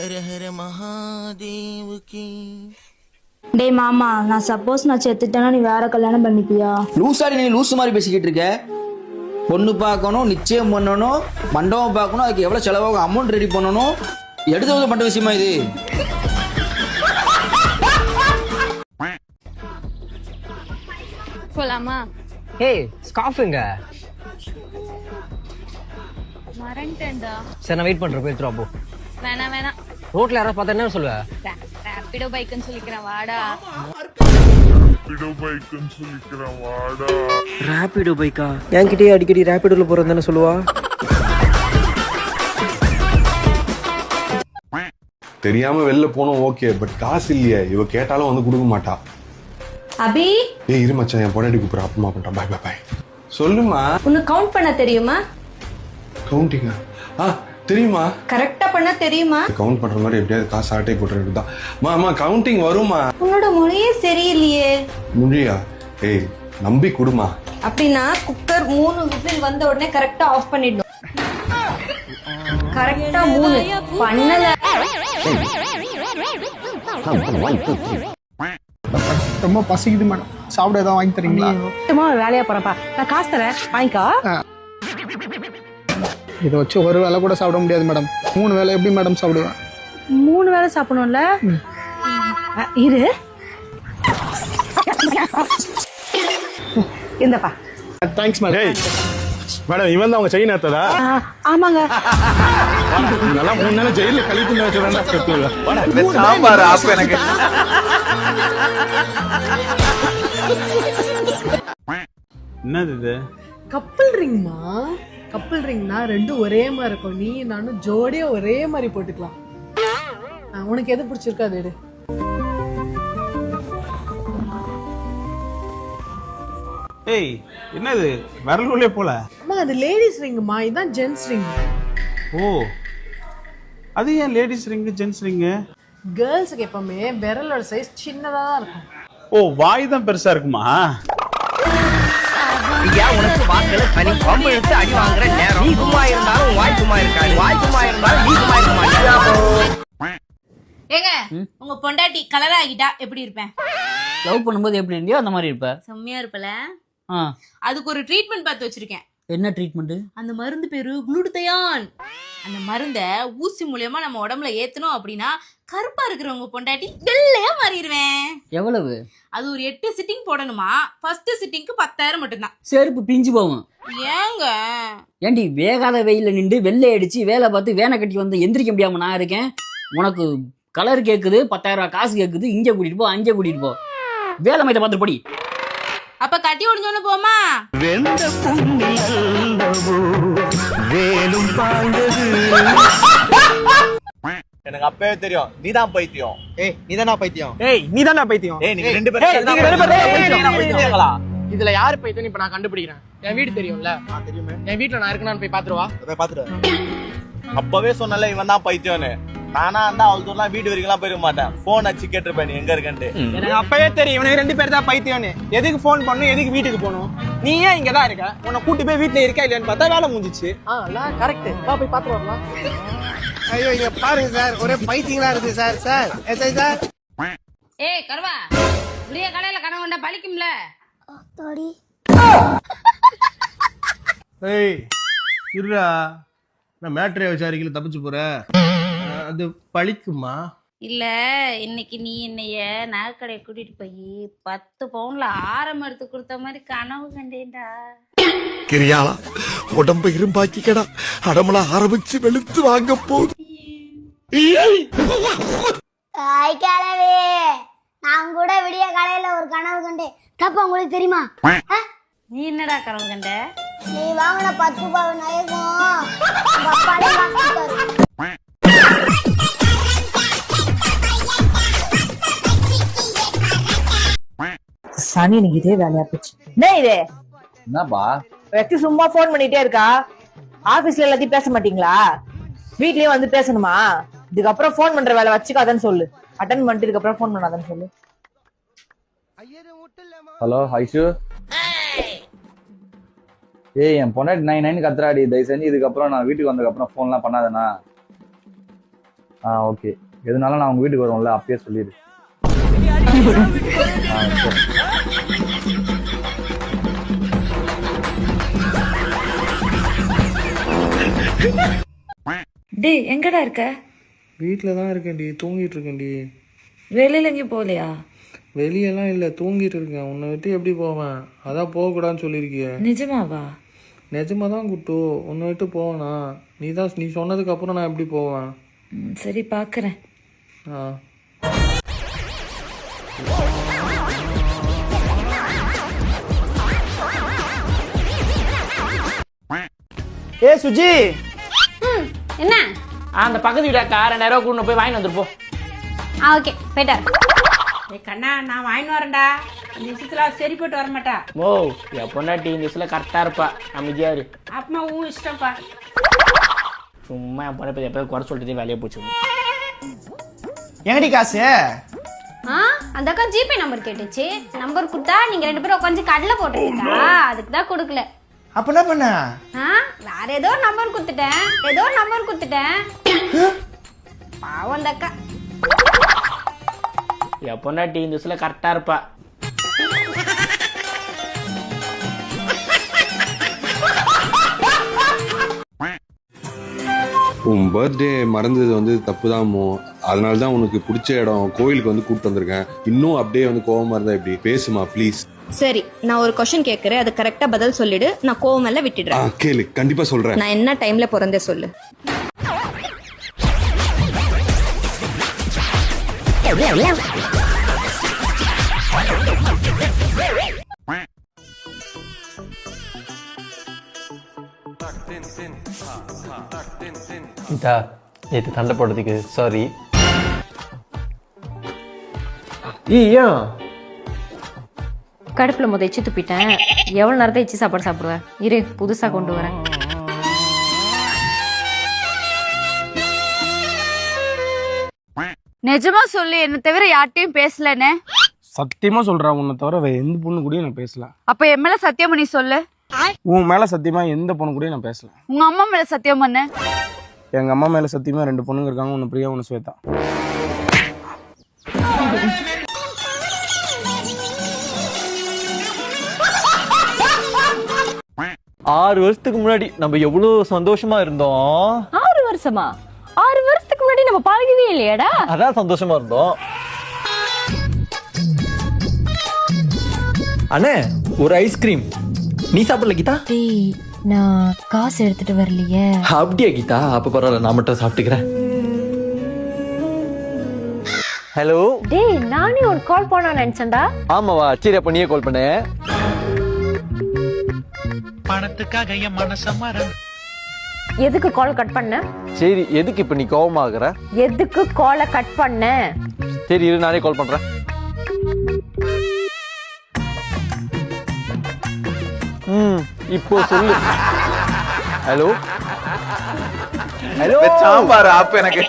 ஹர ஹர மகாதேவுக்கு டேய் மாமா நான் சப்போஸ் நான் செத்துட்டேன்னா நீ வேற கல்யாணம் பண்ணிப்பியா? லூசாரி நீ லூசு மாதிரி பேசிக்கிட்டு இருக்க. பொண்ணு பார்க்கணும் நிச்சயம் பண்ணணும் மண்டபம் பார்க்கணும் அதுக்கு எவ்வளோ செலவாகும் அமௌண்ட் ரெடி பண்ணணும். எடுத்து பண்ணுற விஷயமா இது? போலாமா? ஏய் ஸ்காஃபுங்க மறந்துட்டேன்டா. சரி நான் வெயிட் பண்றேன் போய் எடுத்துருவா போ. வேணாம் வேணாம். ரோட்ல யாராவது பார்த்தா என்ன சொல்லுவ? ரேப்பிடோ பைக்குன்னு சொல்லிக்கிறேன் வாடா. ரேபிடோ பைக்கா என்கிட்டயே அடிக்கடி ரேபிடோல போறது தானே சொல்லுவா? தெரியாம வெளில போனோம் ஓகே பட் காசு இல்லையே. இவ கேட்டாலும் வந்து கொடுக்க மாட்டா. அபி? ஏய் இரு மச்சான் என் பொண்டாட்டி கூப்பிடுற அப்புறமா பண்றேன். பாய் பாய் பாய் சொல்லுமா உனக்கு கவுண்ட் பண்ண தெரியுமா? கவுண்டிங்கா ஆ தெரியுமா? கரெக்டா பண்ண தெரியுமா? கவுண்ட் பண்ற மாதிரி எப்படியாவது காசு ஆட்டை போட்டுறது தான் மா அம்மா கவுண்டிங் வருமா? உன்னோட மொழியே சரியில்லையே. முடியா? ஏய் நம்பி கொடுமா. அப்படின்னா குக்கர் மூணு விசில் வந்த உடனே கரெக்டா ஆஃப் பண்ணிடணும். கரெக்டா மூணு. பண்ணல. ரொம்ப பசிக்குது மேடம். சாப்பிட ஏதாவது வாங்கி தரீங்களா? வேலையா போறப்பா நான் காசு தரேன். வாங்கிக்கோ. இதை வச்சு ஒரு வேளை கூட சாப்பிட முடியாது மேடம். மூணு வேளை எப்படி மேடம் சாப்பிடுவேன்? மூணு வேளை சாப்பிடணும்ல? இரு. இந்தப்பா. தேங்க்ஸ் மேடம் மேடம் இவன் தான் அவங்க செயின் எடுத்ததா ஆமாங்க. நல்லா மூணு நாள் ஜெயில கழித்து வச்சுருந்தா கத்துவல சாம்பார் ஆப் எனக்கு. என்னது இது? கப்பல் ரிங்மா? கப்பல் ரிங்னா ரெண்டும் ஒரே மாதிரி இருக்கும். நீ நானும் ஜோடியா ஒரே மாதிரி போட்டுக்கலாம். உனக்கு எது பிடிச்சிருக்கோ அது எடு. ஏய் என்னது? விரல் உள்ளே போல. அம்மா அது லேடிஸ் ரிங்குமா இதுதான் ஜென்ஸ் ரிங் ஓ அது ஏன் லேடிஸ் ரிங்கு ஜென்ஸ் ரிங்கு கேர்ள்ஸுக்கு எப்பவுமே விரலோட சைஸ் சின்னதா தான் இருக்கும். ஓ வாய் தான் பெருசா இருக்குமா? ஐயா உனக்கு வாக்குல தனி பம்பு எடுத்து அடி வாங்குற நேரம். நீ சும்மா இருந்தாலும் வாய் சும்மா இருக்காது. வாய் சும்மா இருந்தாலும் நீ சும்மா இருக்க மாட்டியா? ஏங்க உங்க பொண்டாட்டி கலர் ஆகிட்டா எப்படி இருப்பேன்? லவ் பண்ணும்போது எப்படி? இருந்தியோ அந்த மாதிரி இருப்ப? செம்மையா இருப்பல. அதுக்கு ஒரு ட்ரீட்மெண்ட் பார்த்து வச்சிருக்கேன். என்ன ட்ரீட்மெண்ட் அந்த மருந்து பேரு குளுடுதையான் அந்த மருந்தை ஊசி மூலியமா நம்ம உடம்புல ஏத்தணும் அப்படின்னா கருப்பா இருக்கிறவங்க பொண்டாட்டி வெள்ளையா மாறிடுவேன். எவ்வளவு? அது ஒரு எட்டு சிட்டிங் போடணுமா? ஃபர்ஸ்ட் சிட்டிங்க்கு பத்தாயிரம் மட்டும்தான். செருப்பு பிஞ்சு போகும். ஏங்க? ஏண்டி வேகாத வெயில நின்று வெள்ளை அடிச்சு வேலை பார்த்து வேனை கட்டி வந்து எந்திரிக்க முடியாம நான் இருக்கேன். உனக்கு கலர் கேக்குது பத்தாயிரம் ரூபாய் காசு கேக்குது இங்க கூட்டிட்டு போ அங்க கூட்டிட்டு போ. வேலை மையத்தை பார்த்து படி. அப்ப கட்டி ஒடிஞ்சோன்னு போமா எனக்கு அப்பவே தெரியும். நீதான் பைத்தியம். ஏய் நீதானா பைத்தியம்? ஏய் நீ தானே பைத்தியம்? ஏய் நீங்க ரெண்டு ஏய், நீங்க ரெண்டு பேரும் பேரும் பைத்தியம். இதுல யாரு பைத்தியம் இப்ப நான் கண்டுபிடிக்கிறேன். என் வீடு தெரியும்ல. தெரியுமே. என் வீட்டுல நான் இருக்கணும்னு போய் பாத்துருவா போய் பாத்துட்டு அப்பவே சொன்னல இவன் தான் பைத்தியம்னு. நானா இருந்தா அவ்வளவு தூரம் வீடு வரைக்கும் போயிருக்க மாட்டேன். போன் அடிச்சு கேட்டிருப்பேன் நீ எங்க இருக்கன்ட்டு. எனக்கு அப்பவே தெரியும் இவனுக்கு ரெண்டு பேர் தான் பைத்தியம்னு. எதுக்கு ஃபோன் பண்ணணும் எதுக்கு வீட்டுக்கு போகணும்? நீ ஏன் இங்க தான் இருக்க? உன்னை கூட்டி போய் வீட்டுல இருக்கா இல்லையான்னு பார்த்தா வேலை முடிஞ்சிச்சு. ஆ கரெக்ட் வா போய் பாத்து வரலாம் ஐயோ இங்க பாருங்க சார். ஒரே பைத்தியங்களா இருக்கு சார். Sir SI sir. ஏய் கருவா. விடிய கடையில கனவு கொண்டா பலிக்கும்ல. ஏய் இருடா. நான் மேட்ரே விசாரிக்கல தப்பிச்சு போறேன் அது பழிக்குமா? இல்ல இன்னைக்கு நீ என்னைய நகைக்கடையை கூட்டிட்டு போய் பத்து பவுன்ல ஆரம் எடுத்து கொடுத்த மாதிரி கனவு கண்டேன்டா. கிரியாளா உடம்ப இரும்பாக்கிக்கடா. அடமலா ஆரம்பிச்சு வெளுத்து வாங்க போகுது தாய் கிழவி நான் கூட விடிய காலையில ஒரு கனவு கண்டேன். தப்பா உங்களுக்கு தெரியுமா? நீ என்னடா கனவு கண்ட? நீ வாங்கின பத்து பவுன் நகைக்கும் சனி எனக்கு இதே வேலையா போச்சு. என்ன இது? என்னப்பா? வெட்டி சும்மா ஃபோன் பண்ணிட்டே இருக்கா? ஆபீஸ்ல எல்லாத்தையும் பேச மாட்டீங்களா? வீட்லயே வந்து பேசணுமா? இதுக்கப்புறம் ஃபோன் பண்ற வேலை வச்சுக்காதன்னு சொல்லு. அட்டன் பண்ணிட்டு இதுக்கப்புறம் ஃபோன் பண்ணாதன்னு சொல்லு. ஹலோ ஐஷு. ஏய் என் பொண்டாட்டி நைன் நைன் கத்துறாடி. தயவு செஞ்சு இதுக்கப்புறம் நான் வீட்டுக்கு வந்ததுக்கப்புறம் ஃபோன்லாம் பண்ணாதேண்ணா. ஆ ஓகே எதுனாலும் நான் உங்க வீட்டுக்கு வருவோம்ல அப்பயே சொல்லிடு. ஆ சரி. டேய் எங்கடா இருக்க? வீட்டில் தான் இருக்கேன்டி தூங்கிட்டு இருக்கேன்டி வெளியில எங்கேயும் போகலையா? வெளியெல்லாம் இல்லை தூங்கிட்டு இருக்கேன் உன்னை விட்டு எப்படி போவேன்? அதான் போகக்கூடாதுன்னு சொல்லியிருக்கிய. நிஜமாவா? நிஜமா தான் குட்டு. உன்னை விட்டு போவேனா? நீ தான் நீ சொன்னதுக்கு அப்புறம் நான் எப்படி போவேன்? ம், சரி பார்க்கறேன் ஆ. ஏ சுஜி! என்ன? அந்த பக்கத்து வீட்டாக்கா ரெண்டாயிரம் கூட்டு போய் வாங்கி வந்துருப்போம் ஆ ஓகே போயிட்டார் ஏய் கண்ணா நான் வாங்கிட்டு வரேன்டா. இந்த விஷயத்துல சரி போட்டு வர மாட்டா ஓ என் பொண்டாட்டி இந்த விஷயத்துல கரெக்டாக இருப்பா. அமைதியா இரு. அப்பமா உன் இஷ்டம்ப்பா. சும்மா என் பொண்ணை எப்போ குறை சொல்லிட்டு வேலையை போச்சு எங்கடி காசு? ஆ அந்த அக்கா ஜிபே நம்பர் கேட்டுச்சு. நம்பர் கொடுத்தா நீங்க ரெண்டு பேரும் உட்காந்து கடலை போட்டுருக்கீங்களா அதுக்கு தான் கொடுக்கல. அப்ப என்ன பண்ண? ஆ வேற ஏதோ ஒரு நம்பர் கொடுத்துட்டேன். ஏதோ ஒரு நம்பர் கொடுத்துட்டேன். பாவம் அந்த அக்கா. என் பொண்டாட்டி இந்த கரெக்டாக இருப்பா. உன் பர்த்டே மறந்தது வந்து தப்பு தான்மோ அதனால தான் உனக்கு பிடிச்ச இடம் கோயிலுக்கு வந்து கூப்பிட்டு வந்திருக்கேன். இன்னும் அப்படியே வந்து கோவமா இருந்தா இப்படி பேசுமா ப்ளீஸ் சரி நான் ஒரு கொஸ்டின் கேட்கறேன் அது கரெக்டா பதில் சொல்லிடு. நான் கோவம் எல்லாம் விட்டுடுறேன். கேளு. கண்டிப்பா சொல்றேன். நான் என்ன டைம்ல பிறந்தே சொல்லு. இதா நேற்று சண்டை போடுறதுக்கு சாரி ஏன்? கடுப்புல முத எச்சு துப்பிட்டேன். எவ்வளவு நேரத்தை எச்சு சாப்பாடு சாப்பிடுவேன் இரு புதுசா கொண்டு வரேன். நிஜமா சொல்லு என்ன தவிர யார்ட்டையும் பேசலன்னு சத்தியமா சொல்றேன் உன்னை தவிர வேற எந்த பொண்ணு கூடயும் நான் பேசல. அப்ப என் மேல சத்தியம் பண்ணி சொல்லு. உன் மேல சத்தியமா எந்த பொண்ணு கூடயும் நான் பேசல. உங்க அம்மா மேல சத்தியம் பண்ணு எங்க அம்மா மேல சத்தியமா ரெண்டு பொண்ணுங்க இருக்காங்க ஒன்னு பிரியா ஒன்னு ஸ்வேதா. ஆறு வருஷத்துக்கு முன்னாடி நம்ம எவ்வளவு சந்தோஷமா இருந்தோம்? ஆறு வருஷமா? ஆறு வருஷத்துக்கு முன்னாடி நம்ம பழகவே இல்லையாடா. அதான் சந்தோஷமா இருந்தோம். அண்ணே ஒரு ஐஸ்கிரீம் நீ சாப்பிடல கீதா? டேய் நான் காசு எடுத்துட்டு வரலையே. அப்படியா கீதா? அப்ப பரவாயில்ல நான் மட்டும் சாப்பிட்டுக்கிறேன். ஹலோ டேய் நானே உனக்கு கால் பண்ண நினைச்சேன்டா. ஆமாவா சரி அப்ப நீயே கால் பண்ண. பணத்துக்காக என் மனச மரம் எதுக்கு கால் கட் பண்ண? சரி எதுக்கு இப்ப நீ கோவமாகற? எதுக்கு காலை கட் பண்ண? சரி இரு நானே கால் பண்றேன். ம் இப்போ சொல்லு. ஹலோ ஹலோ சாம்பார் ஆப் எனக்கு.